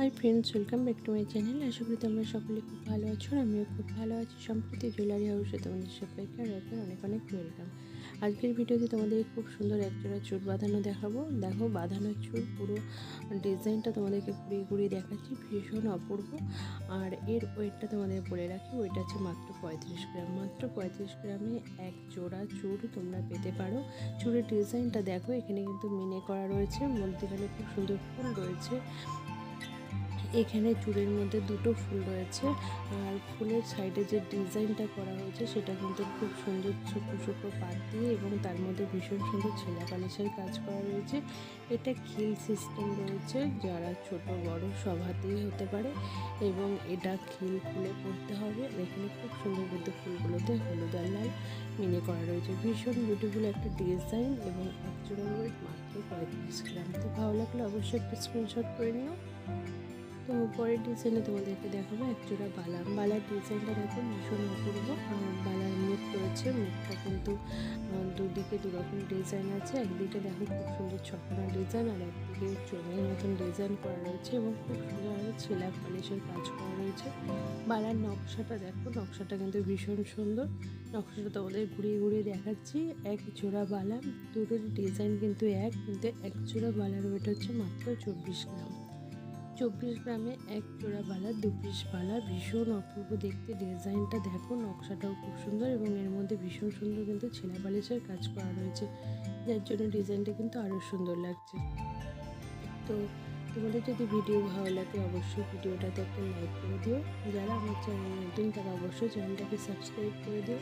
Hi friends welcome back to my channel আশা করি তোমরা সকলে খুব ভালো আছো আমিও খুব ভালো আছি। সম্প্রতি জুয়েলারি হাউসে তোমাদের সবাইকে আর একবার অনেক অনেক ওয়েলকাম আজকের ভিডিওতে তোমাদের খুব সুন্দর একজোড়া চুল বাঁধানো দেখাবো। দেখো, বাঁধানো চুল পুরো ডিজাইনটা তোমাদেরকে ঘুরিয়ে ঘুরিয়ে দেখাচ্ছি, ভীষণ অপূর্ব। আর এর ওয়েটটা তোমাদের বলে রাখি ওইটা হচ্ছে মাত্র পঁয়ত্রিশ গ্রাম। মাত্র পঁয়ত্রিশ গ্রামে এক জোড়া চুল তোমরা পেতে পারো। চুলের ডিজাইনটা দেখো, এখানে কিন্তু মিনে করা রয়েছে, মধ্যেখানে খুব সুন্দর ফুল রয়েছে। এখানে চুড়ের মধ্যে দুটো ফুল রয়েছে। আর ফুলের সাইডে যে ডিজাইনটা করা হয়েছে, সেটা কিন্তু খুব সুন্দর শুকনো শুকনো পাত দিয়ে এবং তার মধ্যে ভীষণ সুন্দর ছেলা পালিশের কাজ করা রয়েছে। এটা খিল সিস্টেম রয়েছে, যারা ছোট, বড় সব হাতেই হতে পারে এবং এটা খিল ফুলে পড়তে হবে। এখানে খুব সুন্দর কিন্তু ফুলগুলোতে হলুদ আর লাল মিনে করা রয়েছে। ভীষণ বিউটিফুল একটা ডিজাইন এবং ওয়েট মাত্র পঁয়ত্রিশ গ্রাম। তো ভালো লাগলে অবশ্যই একটা স্ক্রিনশট করে নিও। তো পরের ডিজাইনে তোমাদেরকে দেখাবো একজোড়া বালা। বালার ডিজাইনটা দেখো, ভীষণ অপূর্ব। বালার মুখ রয়েছে, মুখটা কিন্তু দুদিকে দুরকম ডিজাইন আছে। একদিকে দেখো খুব সুন্দর ছকনা ডিজাইন আর একদিকে চোঙের মতন ডিজাইন করা রয়েছে এবং খুব সুন্দরভাবে ছেলা পলিশের কাজ করা রয়েছে। বালার নকশাটা দেখো, নকশাটা কিন্তু ভীষণ সুন্দর। নকশাটা তোমাদের ঘুরিয়ে ঘুরিয়ে দেখাচ্ছি। এক জোড়া বালা, দুটোর ডিজাইন কিন্তু এক কিন্তু এক জোড়া বালার ওয়েট হচ্ছে মাত্র চব্বিশ গ্রাম। চব্বিশ গ্রামে এক জোড়া বালা দু পিস বালা, ভীষণ অপূর্ব দেখতে। ডিজাইনটা দেখো, নকশাটাও খুব সুন্দর এবং এর মধ্যে ভীষণ সুন্দর কিন্তু ছেলা বালিশের কাজ করা রয়েছে। যার জন্য ডিজাইনটা কিন্তু আরও সুন্দর লাগছে। তো তোমাদের যদি ভিডিও ভালো লাগে অবশ্যই ভিডিওটাতে একটা লাইক করে দিও। যারা আমার চ্যানেল নতুন তারা অবশ্যই চ্যানেলটাকে সাবস্ক্রাইব করে দিও।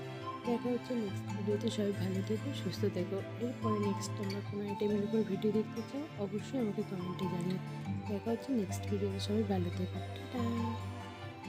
দেখা হচ্ছে নেক্সট ভিডিওতে, সবাই ভালো থেকো, সুস্থ থেকো। এরপরে নেক্সট তোমরা কোনো আইটেমের উপর ভিডিও দেখতে চাও, অবশ্যই আমাকে কমেন্টে জানিও। দেখা হচ্ছে নেক্সট ভিডিওর সবাই ভালো থেকো। টাটা।